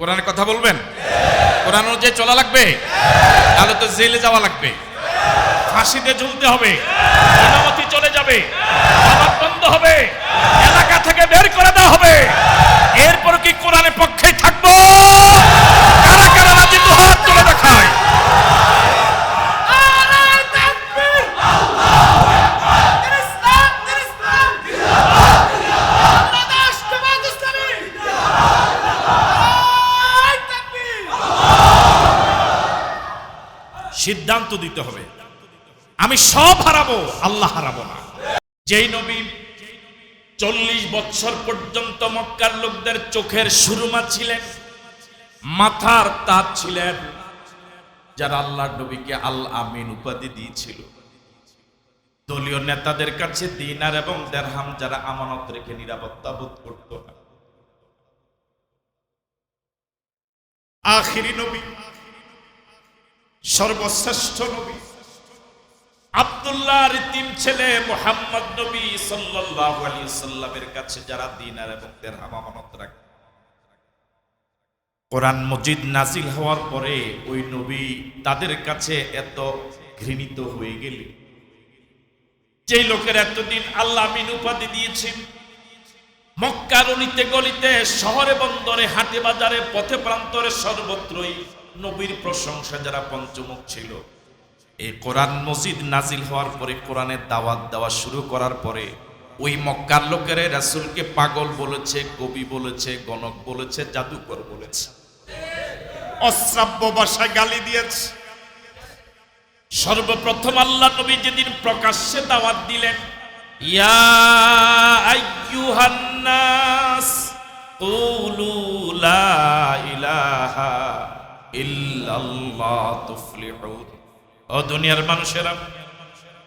কোরআনের কথা বলবেন? কোরআন অনুযায়ী চলা লাগবে, তাহলে তো জেলে যাওয়া লাগবে। ফাঁসিতে ঝুলতে হবে চলে যাবে বন্ধ হবে, এলাকা থেকে বের করে দেওয়া হবে। এরপর কি কোরআনের পক্ষে থাকব? সিদ্ধান্ত দিতে হবে। আমি সব হারাবো, আল্লাহ হারাবো না। যেই নবী চল্লিশ বছর পর্যন্ত মক্কার লোকদের চোখের সুরমা ছিলেন, মাথার তাজ ছিলেন, যারা আল্লাহ নবীকে আল আমিন উপাধি দিয়েছিল। দলীয় নেতাদের কাছে দিনার এবং দেরহাম যারা আমানত রেখে নিরাপত্তা বোধ করত না। আখিরি নবী সর্বশ্রেষ্ঠ নবী। আব্দুল্লাহর তিন ছেলে মোহাম্মদ নবী সাল্লাল্লাহু আলাইহি সাল্লামের কাছে যারা দিনার এবং দেরহাম আমানত রাখে। কোরআন মজিদ নাজিল হওয়ার পরে ওই নবী তাদের কাছে এত ঘৃণিত হয়ে গেলে। যেই লোকের এতদিন আল্লাহ আমিন উপাধি দিয়েছেন, মক্কার গলিতে, শহরে বন্দরে, হাটে বাজারে, পথে প্রান্তরে সর্বত্রই নবীর প্রশংসা যারা পঞ্চমুখ ছিল, এই কোরআন মসজিদ নাজিল হওয়ার পরে, কোরআনের দাওয়াত দেওয়া শুরু করার পরে, ওই মক্কার লোকের রাসূলকে পাগল বলেছে, কবি বলেছে, গণক বলেছে, জাদুকর বলেছে। অশ্রাব্য ভাষায় গালি দিয়েছে। সর্বপ্রথম আল্লাহ নবী যেদিন প্রকাশ্যে দাওয়াত দিলেন, ইয়া ইলাহা দুনিয়ার মানুষেরা,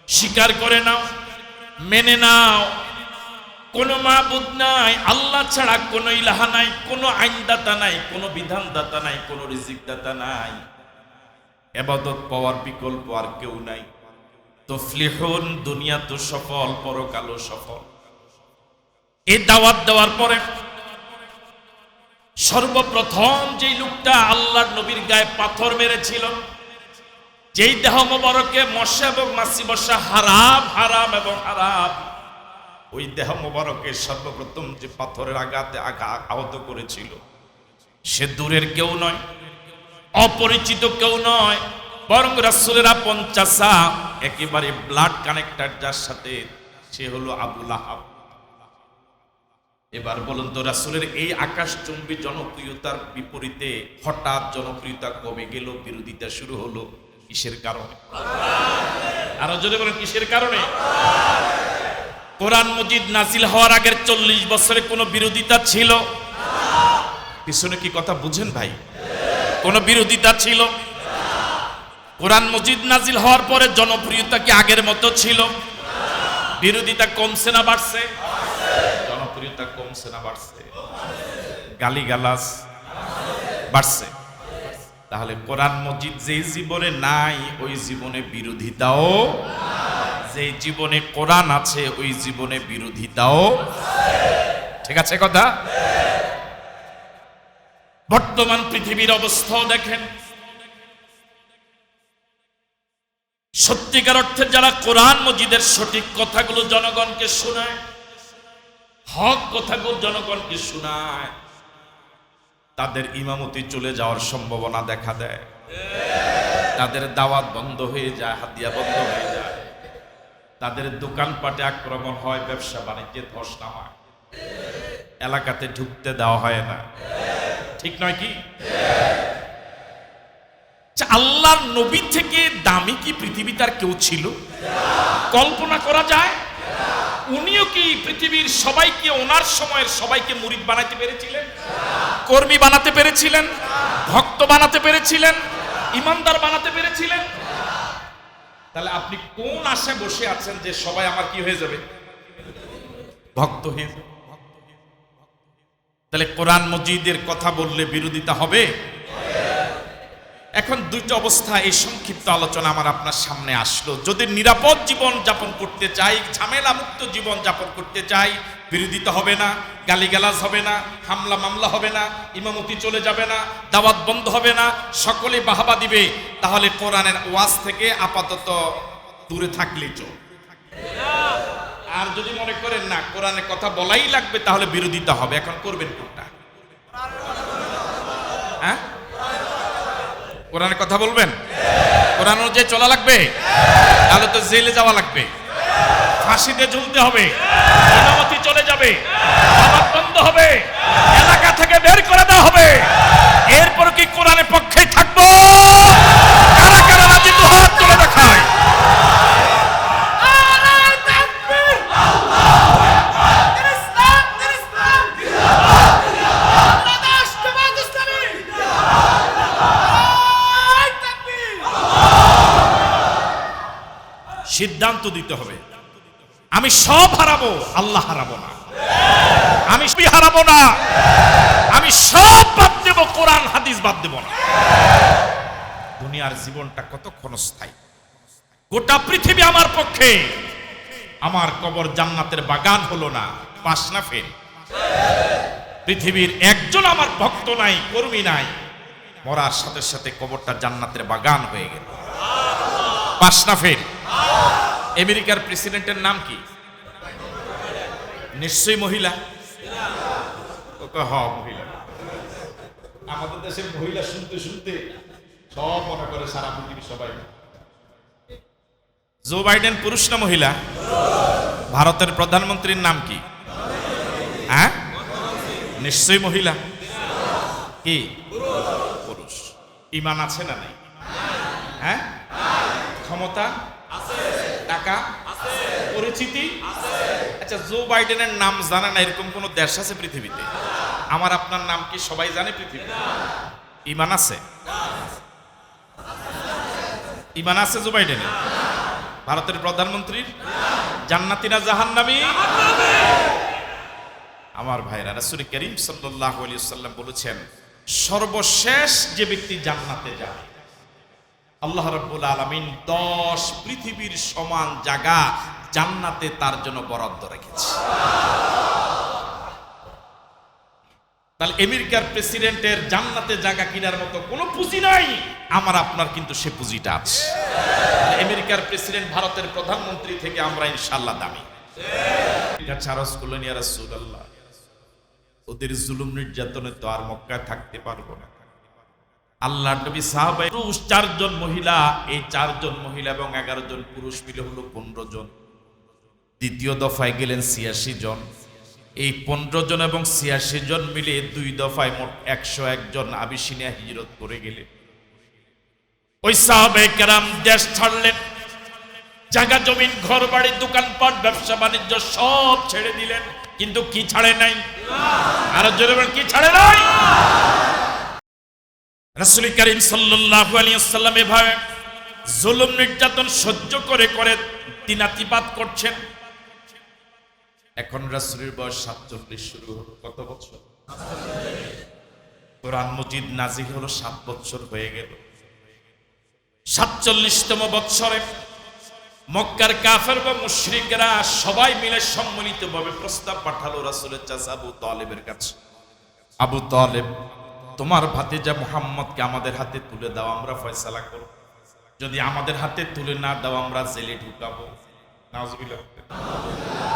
স্বীকার করে নাও, মেনে নাও। কোনো মাবুদ নাই, আল্লাহ ছাড়া কোনো ইলাহা নাই, কোনো আইনদাতা নাই, কোনো বিধানদাতা নাই, কোনো রিজিকদাতা নাই। এবাদত পাওয়ার বিকল্প আর কেউ নাই। তফলিহুন, দুনিয়া তো সফল, পরকালও সফল। এই দাওয়াত দেওয়ার পরে সর্বপ্রথম যেই লোকটা আল্লাহর নবীর গায়ে পাথর মেরেছিল, যেই দেহ মোবারকে মশা এবং মাসি বসা হারাম হারাম এবং হারাম, ওই দেহ মোবারকে সর্বপ্রথম যে পাথরের আঘাতে আঘাত আহত করেছিল। সে দূরের কেউ নয়, অপরিচিত কেউ নয়, বরং রাসুলেরা পঞ্চাশা একেবারে ব্লাড কানেক্টার যার সাথে সে হলো আবুল আহাব এবার বলুন তো, রাসুলের এই আকাশচুম্বী জনপ্রিয়তার বিপরীতে হঠাৎ জনপ্রিয়তা কমে গেল, বিরোধিতা শুরু হলো কিসের কারণে? আরও জোরে বলেন, কিসের কারণে? কোরআন মজিদ নাজিল হওয়ার আগের চল্লিশ বছরে কোনো বিরোধিতা ছিল? পিছনে কি কথা বুঝেন ভাই? কোনো বিরোধিতা ছিল? কোরআন মজিদ নাজিল হওয়ার পরে জনপ্রিয়তা কি আগের মতো ছিল? বিরোধিতা কমছে না বাড়ছে? জনপ্রিয়তা কমছে না, বাড়ছে। গালিগালাজ বাড়ছে। তাহলে কোরআন মজিদ যে জীবনে নাই, ওই জীবনে বিরোধিতাও যে জীবনে কোরআন আছে, ওই জীবনে বিরোধিতাও ঠিক আছে কথা? বর্তমান পৃথিবীর অবস্থাও দেখেন। সত্যিকার অর্থে যারা কোরআন মজিদের সঠিক কথাগুলো জনগণকে শোনায় হক কথাগুলো জনগণকে শোনায় তাদের ইমামতি চলে যাওয়ার সম্ভাবনা দেখা দেয়। তাদের দাওয়াত বন্ধ হয়ে যায় হাতিয়া বন্ধ হয়ে যায়। তাদের দোকানপাটে আক্রমণ হয় ব্যবসা বাণিজ্যে ধস নামায়। এলাকাতে ঢুকতে দেওয়া হয় না। ঠিক নয় কি? আচ্ছা, আল্লাহর নবী থেকে দামি কি পৃথিবীতে আর কেউ ছিল? কল্পনা করা যায়? উনিও কি পৃথিবীর সবাইকে, ওনার সময়ের সবাইকে মুরিদ বানাতে পেরেছিলেন? কর্মী বানাতে পেরেছিলেন? ভক্ত বানাতে পেরেছিলেন? ইমানদার বানাতে পেরেছিলেন? তাহলে আপনি কোন আশায় বসে আছেন যে সবাই আমার কি হয়ে যাবে? ভক্ত হয়ে তাহলে কোরআন মজিদের কথা বললে বিরোধিতা হবে? এখন দুইটা অবস্থা এই সংক্ষিপ্ত আলোচনা আমার আপনার সামনে আসলো। যদি নিরাপদ জীবন যাপন করতে চাই, ঝামেলা মুক্ত জীবন যাপন করতে চাই, বিরোধিতা হবে না, গালিগালাজ হবে না, হামলা মামলা হবে না, ইমামতি চলে যাবে না, দাওয়াত বন্ধ হবে না, সকলে বাহাবা দিবে, তাহলে কোরআনের ওয়াজ থেকে আপাতত দূরে থাকলেই চল। আর যদি মনে করেন না কোরআনের কথা বলাই লাগবে, তাহলে বিরোধিতা হবে, এখন করবেন কোনটা? হ্যাঁ? কোরআনের কথা বলবেন? কোরআন যে চলা লাগবে, তাহলে তো জেলে যাওয়া লাগবে। ফাঁসিতে ঝুলতে হবে অনুমতি চলে যাবে বন্ধ হবে, এলাকা থেকে বের করে দেওয়া হবে। এরপর কি কোরআনের পক্ষেই সিদ্ধান্ত দিতে হবে। আমি সব হারাবো, আল্লাহ হারাবো না। আমি হারাবো না। আমি সব বাদ দেব, কোরআন, হাদিস বাদ দেব না। দুনিয়ার জীবনটা কত ক্ষণস্থায়ী। গোটা পৃথিবী আমার পক্ষে। আমার কবর জান্নাতের বাগান হলো না পাস না ফেল পৃথিবীর একজন আমার ভক্ত নাই, কর্মী নাই। মরার সাথে সাথে কবরটা জান্নাতের বাগান হয়ে গেল। পাস না ফেল আমেরিকার প্রেসিডেন্টের নাম কি? নিশ্চয়ই মহিলা? মহিলা। আমাদের দেশের মহিলা শুনতে শুনতে সব মনে করে সারা পৃথিবী সবাই। জো বাইডেন পুরুষ না মহিলা? ভারতের প্রধানমন্ত্রীর নাম কি? হ্যাঁ? নিশ্চয়ই মহিলা। কি? পুরুষ। ইমান আছে না নাই? হ্যাঁ? ক্ষমতা? টাকা পরিচিতি? আচ্ছা জো বাইডেনের নাম জানে না এরকম কোন দেশ আছে পৃথিবীতে? আমার আপনার নাম কি সবাই জানে পৃথিবীতে? ইমান আছে? ইমান আছে জো বাইডেনের ভারতের প্রধানমন্ত্রীর? জান্নাতিনা জাহান্নামী? আমার ভাইরা, রাসূল করিম সাল্লাল্লাহু আলাইহি সাল্লাম বলেছেন, সর্বশেষ যে ব্যক্তি জান্নাতে যায় আল্লাহ রাব্বুল আলামিন দশ পৃথিবীর সমান জায়গা জান্নাতে তার জন্য বরাদ্দ রেখেছে। তাহলে আমেরিকার প্রেসিডেন্টের জান্নাতে জায়গা কেনার মতো কোনো পুঁজি নাই, আমার আপনার কিন্তু সে পুঁজিটা আছে। আমেরিকার প্রেসিডেন্ট ভারতের প্রধানমন্ত্রী থেকে আমরা ইনশাল্লাহ দামি। ওদের জুলুম নির্যাতনে তো আর মক্কায় থাকতে পারব না। আল্লাহ নবী সাহাবাই পুরুষ চারজন মহিলা, এই চারজন মহিলা এবং এগারো জন পুরুষ মিলে হলো পনেরো জন। দ্বিতীয় দফায় গেলেন ছিয়াশি জন। এই পনেরো জন এবং ছিয়াশি জন মিলে দুই দফায় মোট একশো একজন আবিসিনিয়া হিজরত করে গেলেন। ওই সাহাবে কেরাম দেশ ছাড়লেন। জায়গা, জমিন ঘর বাড়ি দোকানপাট, ব্যবসা, বাণিজ্য সব ছেড়ে দিলেন। কিন্তু কি ছাড়ে নাই? আরও জোরে কি ছাড়ে নাই? রাসূল করিম সাল্লাল্লাহু আলাইহি সাল্লাম এভাবে জুলুম নির্যাতন সহ্য করে করে দিনাতিপাত করছেন। এখন রাসূলের বয়স সাতচল্লিশ, শুরু হলো কত বছর? কোরআন মজিদ নাজিল হলো সাত বছর হয়ে গেল। সাতচল্লিশতম বৎসরে মক্কার কাফের বা মুশরিকরা সবাই মিলে সম্মিলিতভাবে প্রস্তাব পাঠালো রাসূলের চাচা আবু তালেবের কাছে। আবু তালেব তোমার ভাতিজা মোহাম্মদকে আমাদের হাতে তুলে দাও, আমরা ফয়সালা করব। যদি আমাদের হাতে তুলে না দাও, আমরা জেলে ঢুকাবো।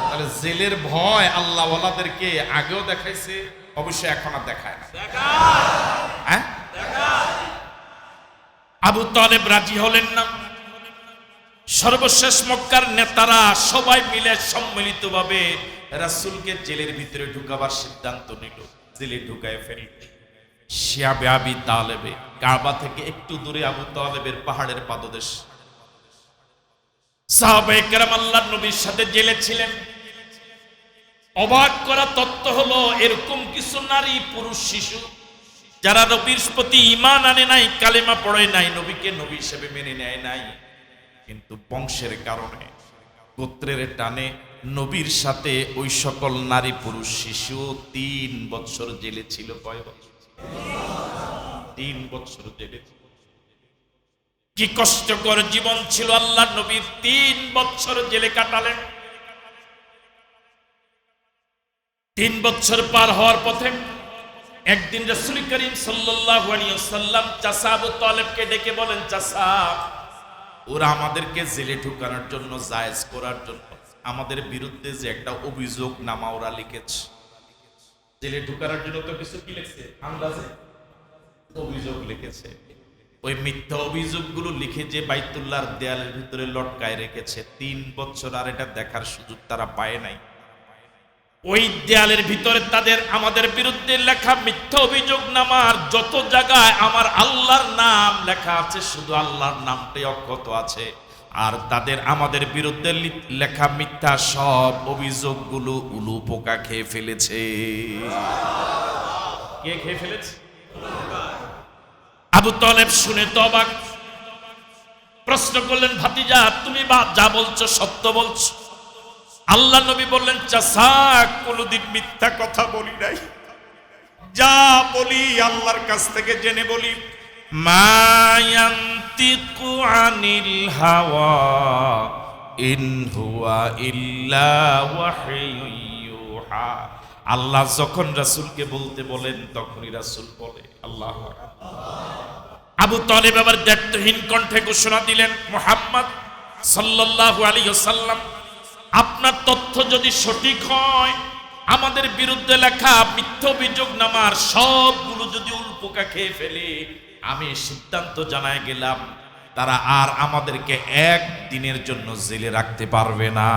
তাহলে জেলের ভয় আল্লাহ ওয়ালাদেরকে আগেও দেখাইছে, অবশ্যই এখন আর দেখায় না। হ্যাঁ? আবু তালেব রাজি হলেন না। সর্বশেষ মক্কার নেতারা সবাই মিলে সম্মিলিতভাবে রাসূলকে জেলের ভিতরে ঢুকাবার সিদ্ধান্ত নিল। জেলে ঢুকায় ফেলল। শিয়াবে আবি তালেবে, কাবা থেকে একটু দূরে আবু তালেবের পাহাড়ের পাদদেশ। সাহাবে কেরাম আল্লাহ নবীর সাথে জেলে ছিলেন। অবাক করা তত্ত্ব হলো, এরকম কিছু নারী, পুরুষ, শিশু, যারা নবীর প্রতি ইমান আনে নাই, কালেমা পড়ে নাই, নবীকে নবী হিসেবে মেনে নেয় নাই। কিন্তু বংশের কারণে, গোত্রের টানে নবীর সাথে ওই সকল নারী, পুরুষ, শিশু তিন বছর জেলে ছিল, কয় বছর? তিন বছর জেলে। কি কষ্টকর জীবন ছিল আল্লাহ নবী, তিন বছর জেলে কাটালেন। তিন বছর পার হওয়ার পথে একদিন রসুল করিম ওয়াসাল্লাম চাচা আবু তালেবকে ডেকে বলেন, চাচা, ওরা আমাদেরকে জেলে ঢুকানোর জন্য জায়েজ করার জন্য আমাদের বিরুদ্ধে যে একটা অভিযোগ নামা ওরা লিখেছে। জেলে ঢুকানোর জন্য তো কিছু কি লিখছে? আন্দাজে? অভিযোগ লিখেছে। ওই মিথ্যা অভিযোগগুলো লিখে যে বাইতুল্লাহর দেয়ালের ভিতরে লটকায় রেখেছে, তিন বছর আর এটা দেখার সুযোগ তারা পায় নাই। ওই দেয়ালের ভিতরে তাদের, আমাদের বিরুদ্ধে লেখা মিথ্যা অভিযোগ নামার যত জায়গায় আমার আল্লাহর নাম লেখা আছে, শুধু আল্লাহর নামটাই অক্ষত আছে। আর তাদের, আমাদের বিরুদ্ধে লেখা মিথ্যা সব অভিযোগগুলো উলু পোকা খেয়ে ফেলেছে। কে খেয়ে ফেলেছে? আবু তলেব শুনে তো অবাক প্রশ্ন করলেন, ভাতিজা, তুমি বা যা বলছো সত্য বলছো। আল্লাহ নবী বললেন চাষা কোনদিন মিথ্যা কথা বলি নাই। যা বলি আল্লাহর কাছ থেকে জেনে বলি। মায়ান্তিকু হাওয়া, ইন হুয়া ইল্লা ওয়াহিয়ুন ইউহা। আল্লাহ যখন রাসূলকে বলতে বলেন, তখনই রাসূল বলে, আল্লাহ আবু তালেব আবার দায়িত্বহীন কণ্ঠে ঘোষণা দিলেন, মোহাম্মদ সাল্লাল্লাহু আলাইহি ওয়াসাল্লাম, আপনার তথ্য যদি সঠিক হয়, আমাদের বিরুদ্ধে লেখা মিথ্য অভিযোগ নামার সবগুলো যদি উল্পোকা খেয়ে ফেলে, আমি সিদ্ধান্ত জানায় গেলাম, তারা আর আমাদেরকে এক দিনের জন্য জেলে রাখতে পারবে না।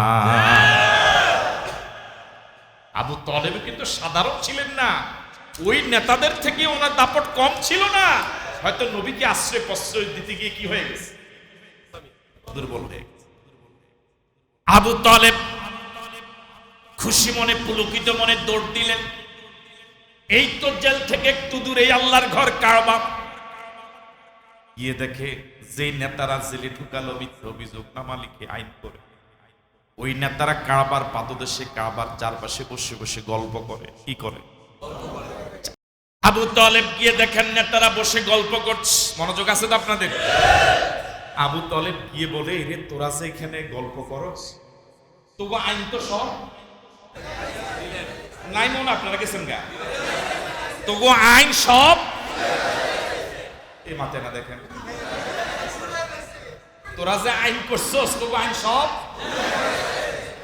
আবু তলেব কিন্তু সাধারণ ছিলেন না। ওই নেতাদের থেকে ওনার দাপট কম ছিল না। হয়তো নবীকে আশ্রয় প্রশ্রয় দিতে গিয়ে কি হয়ে গেছে? দুর্বল হয়ে। আবু তলেব খুশি মনে, পুলকিত মনে দৌড় দিলেন। এই তো জেল থেকে একটু দূরে আল্লাহর ঘর, কারবা। গিয়ে দেখে যে নেতারা জেলে ঢুকালো, মিথ্যা অভিযোগ নামা লিখে আইন করে। ওই নেতারা কারবার পাদদেশে, কারবার চারপাশে বসে বসে গল্প করে। কি করে? আবু তলেব গিয়ে দেখেন নেতারা বসে গল্প করছে। মনোযোগ আছে তো আপনাদের? আবু তলেব গিয়ে বলে রে তোরা যে এখানে গল্প করস, তবু আইন তো সব। নাই মনে, আপনারা গেছেন গা? তবু আইন সব? এই মাতে না দেখেন। তোরা যে আইন করছস, তবু আইন সব?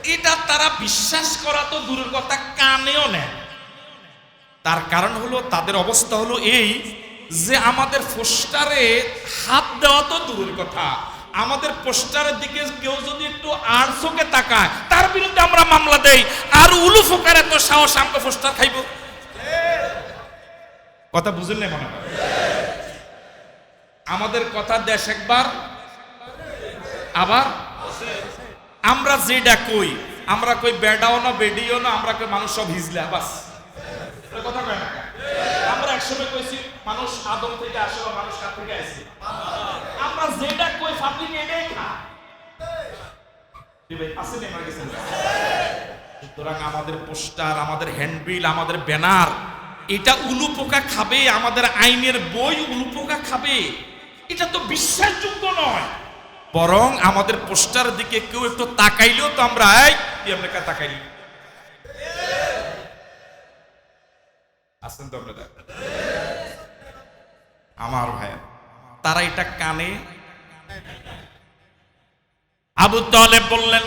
এটা তারা বিশ্বাস করা তো দূরের কথা, কানেও নেয়। তার কারণ হলো, তাদের অবস্থা হলো এই যে আমাদের পোস্টারে হাত দেওয়া তো দূরের কথা। আমাদের পোস্টারের দিকে কেউ যদি একটু আর চোখে তাকায়, তার বিরুদ্ধে আমরা মামলা দেই। আর উলু ফোকার এত সাহস আমাকে পোস্টার খাইব। কথা বুঝলেন না মনে হয়? আমাদের কথা দেশ একবার, আবার আমরা যেটা কই, আমরা কই বেডাও না, বেডিও না, আমরা কই মানুষ সব হিজলা, বাস। কথা কয় আমরা একসময় কইছি, মানুষ মানুষ আমরা যেটা কই? সুতরাং আমাদের পোস্টার, আমাদের আমাদের ব্যানার, এটা উলু পোকা খাবে, আমাদের আইনের বই উলু পোকা খাবে। এটা তো বিশ্বাসযোগ্য নয়। বরং আমাদের পোস্টার দিকে কেউ একটু তাকাইলেও তো আমরা, এই আমরা তাকাইলি? আসেন তো আপনারা। আমার ভাই তারা এটা কানে। আবু তালেব বললেন,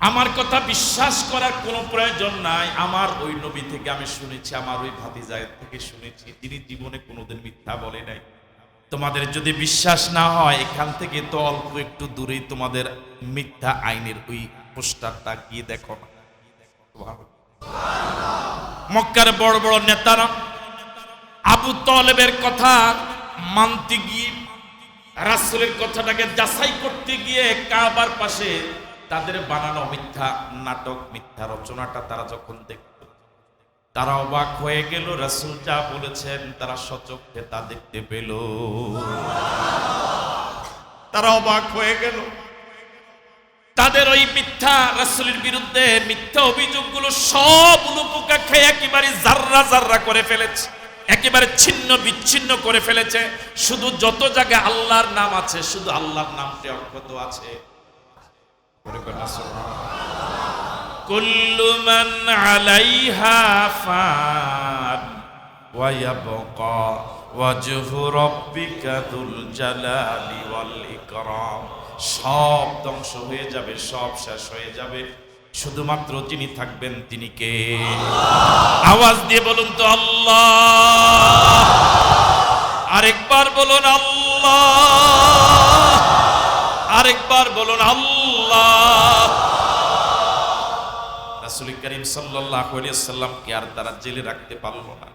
আমার কথা বিশ্বাস করার কোনো প্রয়োজন নাই। আমার ওই নবী থেকে আমি শুনেছি, আমার ওই ভাতিজায়ের থেকে শুনেছি। তিনি জীবনে কোনোদিন মিথ্যা বলে নাই। তোমাদের যদি বিশ্বাস না হয়, এখান থেকে তো অল্প একটু দূরেই তোমাদের মিথ্যা আইনের ওই পোস্টারটা গিয়ে দেখো না। মক্কার বড় বড় নেতারা, আবু তলেবের কথা মানতে গিয়ে, রাসুলের কথাটাকে যাচাই করতে গিয়ে কাবার পাশে তাদের বানানো মিথ্যা নাটক, মিথ্যা রচনাটা তারা যখন দেখত তারা অবাক হয়ে গেল, রাসুল যা বলেছেন তারা সচক্ষে তা দেখতে পেল। তারা অবাক হয়ে গেল। তাদের ওই মিথ্যা রাসুলের বিরুদ্ধে মিথ্যা অভিযোগগুলো সব উলুপোকা খেয়ে একেবারে জাররা জাররা করে ফেলেছে। একেবারে ছিন্ন বিচ্ছিন্ন করে ফেলেছে। শুধু যত জায়গায় আল্লাহর নাম আছে, শুধু আল্লাহর নামটি অক্ষত আছে। করে। কুল্লু মান আলাইহা ফান ওয়া ইয়াবকা ওয়াজহু রাব্বিকা দুল জালালি ওয়াল সব ধ্বংস হয়ে যাবে, সব শেষ হয়ে যাবে। শুধুমাত্র যিনি থাকবেন তিনি কে? আওয়াজ দিয়ে বলুন তো আল্লাহ। আরেকবার বলুন আল্লাহ। আরেকবার বলুন আল্লাহ। রাসূল করিম সাল্লাহ সাল্লামকে আর তারা জেলে রাখতে পারল না।